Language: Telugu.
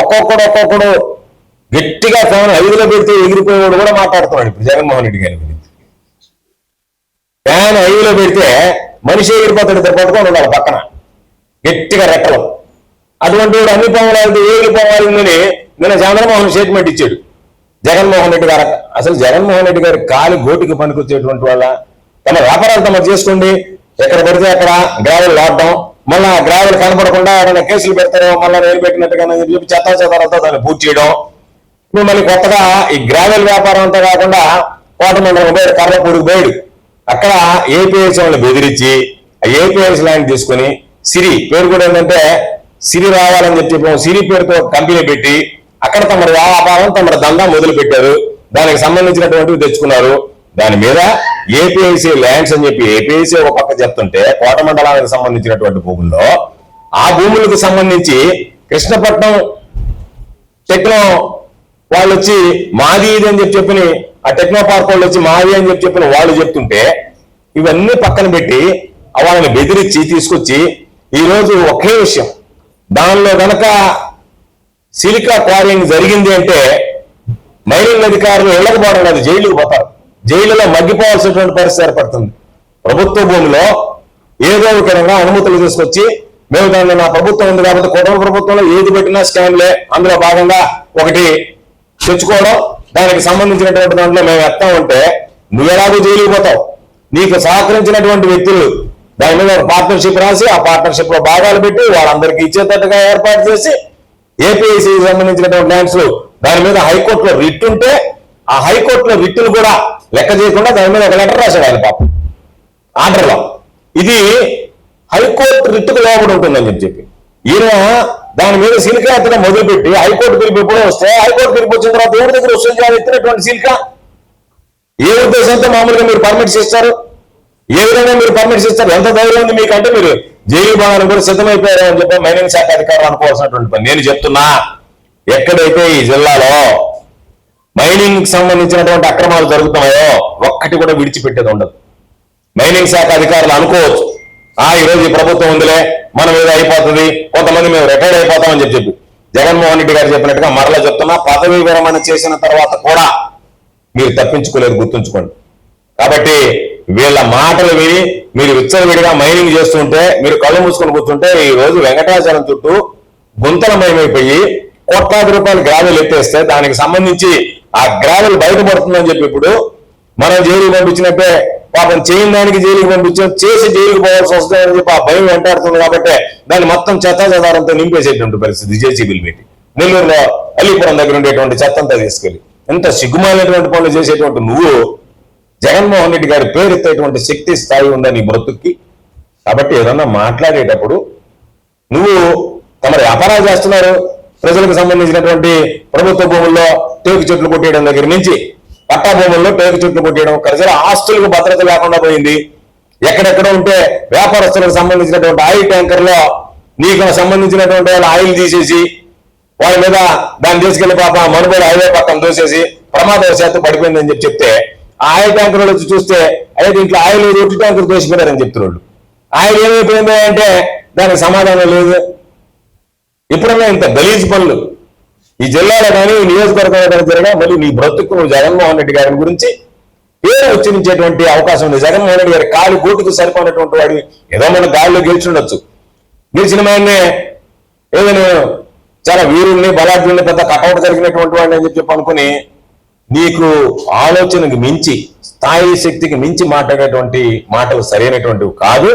ఒక్కొక్కడు ఒక్కొక్కడు గట్టిగా ఫ్యాన్ ఐదులో పెడితే ఎగిరిపోయేవాడు కూడా మాట్లాడుతున్నాడు ఇప్పుడు జగన్మోహన్ రెడ్డి గారి గురించి. ఫ్యాన్ ఐదులో పెడితే మనిషి ఎగిరిపోతాడు ఇద్దరు పట్టుకొని ఉండాలి పక్కన. గట్టిగా రెక్కలు. అటువంటి వాడు అన్ని పొంగలాలు ఏగిపోవాలని నిన్న చంద్రమోహన్ స్టేట్మెంట్ ఇచ్చాడు. జగన్మోహన్ రెడ్డి గారు అసలు జగన్మోహన్ రెడ్డి గారి కాలి గోటికి పనికొచ్చేటువంటి వాళ్ళ తమ వ్యాపారాలు తమ చేసుకోండి. ఎక్కడ పడితే అక్కడ గ్రావెల్ లాడ్డం మళ్ళా గ్రావెల్ కనపడకుండా ఏమైనా కేసులు పెడతారో మళ్ళీ నేను పెట్టినట్టుగా చెప్పి చెత్త చెదాలతో దాన్ని పూర్తి చేయడం. ఇప్పుడు మళ్ళీ కొత్తగా ఈ గ్రావెల్ వ్యాపారం అంతా కాకుండా కోటమండలం పోయాడు కర్రపూడికి పోయాడు. అక్కడ ఏపీఎస్ వాళ్ళని బెదిరించి ఆ ఏపీఎస్ ల్యాండ్ తీసుకొని సిరి పేరు కూడా ఏంటంటే సిరి రావాలని చెప్పి సిరి పేరుతో కంపెనీ పెట్టి అక్కడ తమ వ్యాపారం తమ దందా మొదలు పెట్టారు దానికి సంబంధించినటువంటివి తెచ్చుకున్నారు. దాని మీద ఏపీఐసీ ల్యాండ్స్ అని చెప్పి ఏపీఐసీ ఒక పక్క చెప్తుంటే కోట మండలానికి సంబంధించినటువంటి భూముల్లో ఆ భూములకు సంబంధించి కృష్ణపట్నం టెక్నో వాళ్ళు వచ్చి మాది ఇది అని చెప్పి చెప్పని ఆ టెక్నో పార్క్ వాళ్ళు వచ్చి మాది అని చెప్పి చెప్పిన వాళ్ళు చెప్తుంటే ఇవన్నీ పక్కన పెట్టి వాళ్ళని బెదిరించి తీసుకొచ్చి ఈ రోజు ఒకే విషయం. దానిలో గనక సిలికా క్వారింగ్ జరిగింది అంటే మైనింగ్ అధికారులు వెళ్ళకపోవడం పోవడం కాదు జైలుకు పోతారు. జైలులో మగ్గిపోవాల్సినటువంటి పరిస్థితి ఏర్పడుతుంది. ప్రభుత్వ భూమిలో ఏదో ఒక అనుమతులు తీసుకొచ్చి మేము దానిలో నా ప్రభుత్వం ఉంది కాబట్టి కుటుంబ ప్రభుత్వంలో ఏది పెట్టినా స్కామ్లే. అందులో భాగంగా ఒకటి తెచ్చుకోవడం దానికి సంబంధించినటువంటి దాంట్లో మేము ఎత్తా ఉంటే నువ్వు ఎలాగో జైలుకి పోతావు? నీకు సహకరించినటువంటి వ్యక్తులు దాని మీద ఒక పార్ట్నర్షిప్ రాసి ఆ పార్ట్నర్షిప్లో భాగాలు పెట్టి వాళ్ళందరికీ ఇచ్చేటట్టుగా ఏర్పాటు చేసి ఏపీఐసి సంబంధించినటువంటి ల్యాండ్స్ దాని మీద హైకోర్టులో రిట్ ఉంటే ఆ హైకోర్టులో రిట్టును కూడా లెక్క చేయకుండా దాని మీద ఒక లెటర్ రాశాడు ఆయన పాపం. ఆర్డర్లో. ఇది హైకోర్టు రిట్టుకు లోపడి ఉంటుందని చెప్పి చెప్పి. ఈయన దాని మీద సిలికా ఎత్తడం మొదలుపెట్టి హైకోర్టు పిలుపు ఎప్పుడో వస్తే హైకోర్టు పిలుపు వచ్చిన తర్వాత ఎవరి దగ్గర వస్తుంది చేయాలి? ఎత్తినటువంటి సిలికా ఏ ఉద్దేశంతో మామూలుగా మీరు పర్మిట్స్ ఇస్తారు? ఏ విధంగా మీరు పర్మిట్స్ ఇస్తారు? ఎంత ధైర్యం ఉంది మీకంటే మీరు జైలు భాగాన్ని కూడా సిద్ధమైపోయారు అని చెప్పి మైనింగ్ శాఖ అధికారులు అనుకోవాల్సినటువంటి పని. నేను చెప్తున్నా ఎక్కడైతే ఈ జిల్లాలో మైనింగ్ సంబంధించినటువంటి అక్రమాలు జరుగుతున్నాయో ఒక్కటి కూడా విడిచిపెట్టేది ఉండదు. మైనింగ్ శాఖ అధికారులు అనుకోవచ్చు. ఆ ఈరోజు ఈ ప్రభుత్వం ఉందిలే మనం ఏదో అయిపోతుంది కొంతమంది మేము రిటైర్డ్ అయిపోతామని చెప్పి చెప్పి. జగన్మోహన్ రెడ్డి గారు చెప్పినట్టుగా మరలా చెప్తున్నా పదవి విరమణ చేసిన తర్వాత కూడా మీరు తప్పించుకోలేరు గుర్తుంచుకోండి. కాబట్టి వీళ్ళ మాటలు విని మీరు విచ్చలవిడిగా మైనింగ్ చేస్తుంటే మీరు కళ్ళు మూసుకొని కూర్చుంటే ఈ రోజు వెంకటాచలం చుట్టూ గుంతలమయమైపోయి కోట్లాది రూపాయలు గ్రావెల్ ఎత్తేస్తే దానికి సంబంధించి ఆ గ్రావెల్ బయటపడుతుందని చెప్పి ఇప్పుడు మనం జైలుకి పంపించినట్టే పాపం చేయని దానికి జైలుకి పంపించాం చేసి జైలుకి పోవాల్సి వస్తుందని చెప్పి ఆ భయం వెంటాడుతుంది కాబట్టి దాన్ని మొత్తం చెత్త చెదారంతో నింపేసేటువంటి పరిస్థితి జేసీబీలు పెట్టి నెల్లూరులో అలీపురం దగ్గర ఉండేటువంటి చెత్తంతా తీసుకెళ్ళి. ఎంత సిగ్గుమాలినటువంటి పనులు చేసేటువంటి నువ్వు జగన్మోహన్ రెడ్డి గారి పేరెత్తేటువంటి శక్తి స్థాయి ఉందా నీ బ్రతుక్కి? కాబట్టి ఏదన్నా మాట్లాడేటప్పుడు నువ్వు తమ వ్యాపారాలు చేస్తున్నారు. ప్రజలకు సంబంధించినటువంటి ప్రభుత్వ భూముల్లో టేకు చెట్లు కొట్టేయడం దగ్గర నుంచి పట్టా భూముల్లో టేకు చెట్లు కొట్టేయడం ప్రజల ఆస్తులకు భద్రత లేకుండా పోయింది. ఎక్కడెక్కడ ఉంటే వ్యాపారస్తులకు సంబంధించినటువంటి ఆయిల్ ట్యాంకర్లో నీకు సంబంధించినటువంటి వాళ్ళ ఆయిల్ తీసేసి వాళ్ళ మీద దాన్ని తీసుకెళ్ళి పాప మనుబడి హైవే పక్కన దూసేసి ప్రమాదవశాత్తు పడిపోయిందని చెప్పి చెప్తే ఆ ఆయిల్ ట్యాంకర్ వచ్చి చూస్తే అదే దీంట్లో ఆయిల్ రొట్టి ట్యాంకర్ దోసిపోయారని చెప్తున్నాడు ఆయిల్ ఏమైపోయింది అంటే దానికి సమాధానం లేదు. ఇప్పుడన్నా ఇంత గలీజ్ పనులు. ఈ జిల్లాలో కానీ నియోజకవర్గంలో కానీ జరగా మళ్ళీ నీ బ్రతుకు నువ్వు జగన్మోహన్ రెడ్డి గారి గురించి పేరు ఉచ్చరించేటువంటి అవకాశం ఉంది. జగన్మోహన్ రెడ్డి గారి కాలు గోటుకు సరిపోయినటువంటి వాడు ఏదో మన గాలిలో గెలిచిండొచ్చు. గెలిచిన ఆయన్నే ఏదో చాలా వీరుల్ని బలాఢ్యుల్ని పెద్ద కటౌట్ జరిగినటువంటి వాడిని అని చెప్పి అనుకుని నీకు ఆలోచనకు మించి స్థాయి శక్తికి మించి మాట్లాడేటువంటి మాటలు సరైనటువంటివి కాదు.